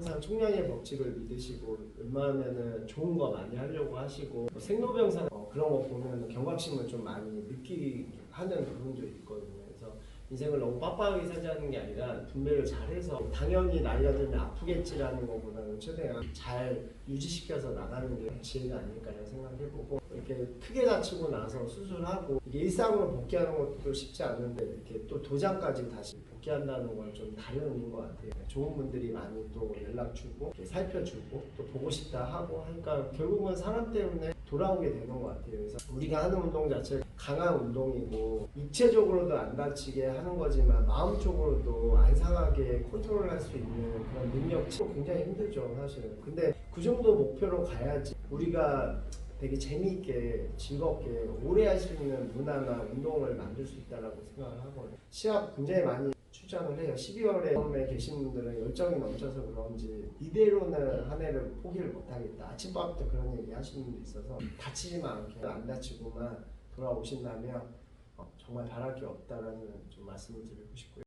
항상 총량의 법칙을 믿으시고 웬만하면은 좋은 거 많이 하려고 하시고 뭐 생로병사 어, 그런 거 보면 경각심을 좀 많이 느끼게 하는 부분도 있거든요. 그래서 인생을 너무 빡빡하게 살자는 게 아니라 분배를 잘해서 당연히 나이가 들면 아프겠지라는 것보다는 최대한 잘 유지시켜서 나가는 게 지혜가 아닐까라는 생각해보고 이렇게 크게 다치고 나서 수술하고 일상으로 복귀하는 것도 쉽지 않은데 이렇게 또 도장까지 다시 복귀한다는 건좀 다른 의미인 것 같아요. 좋은 분들이 많이 또 연락 주고 살펴주고 또 보고 싶다 하고 하니까 결국은 사람 때문에 돌아오게 되는 것 같아요. 그래서 우리가 하는 운동 자체가 강한 운동이고 육체적으로도 안 다치게 하는 거지만 마음적으로도 안 상하게 컨트롤할 수 있는 그런 능력치 굉장히 힘들죠 사실은. 근데 그 정도 목표로 가야지 우리가 되게 재미있게 즐겁게 오래 할 수 있는 문화나 운동을 만들 수 있다라고 생각을 하거든요. 시합 굉장히 많이 출전을 해요. 12월에 처음에 계신 분들은 열정이 넘쳐서 그런지 이대로는 한 해를 포기를 못하겠다. 아침밥부터 그런 얘기 하시는 분도 있어서 다치지만 않게 안 다치고만 돌아오신다면 어, 정말 바랄 게 없다라는 좀 말씀을 드리고 싶고요.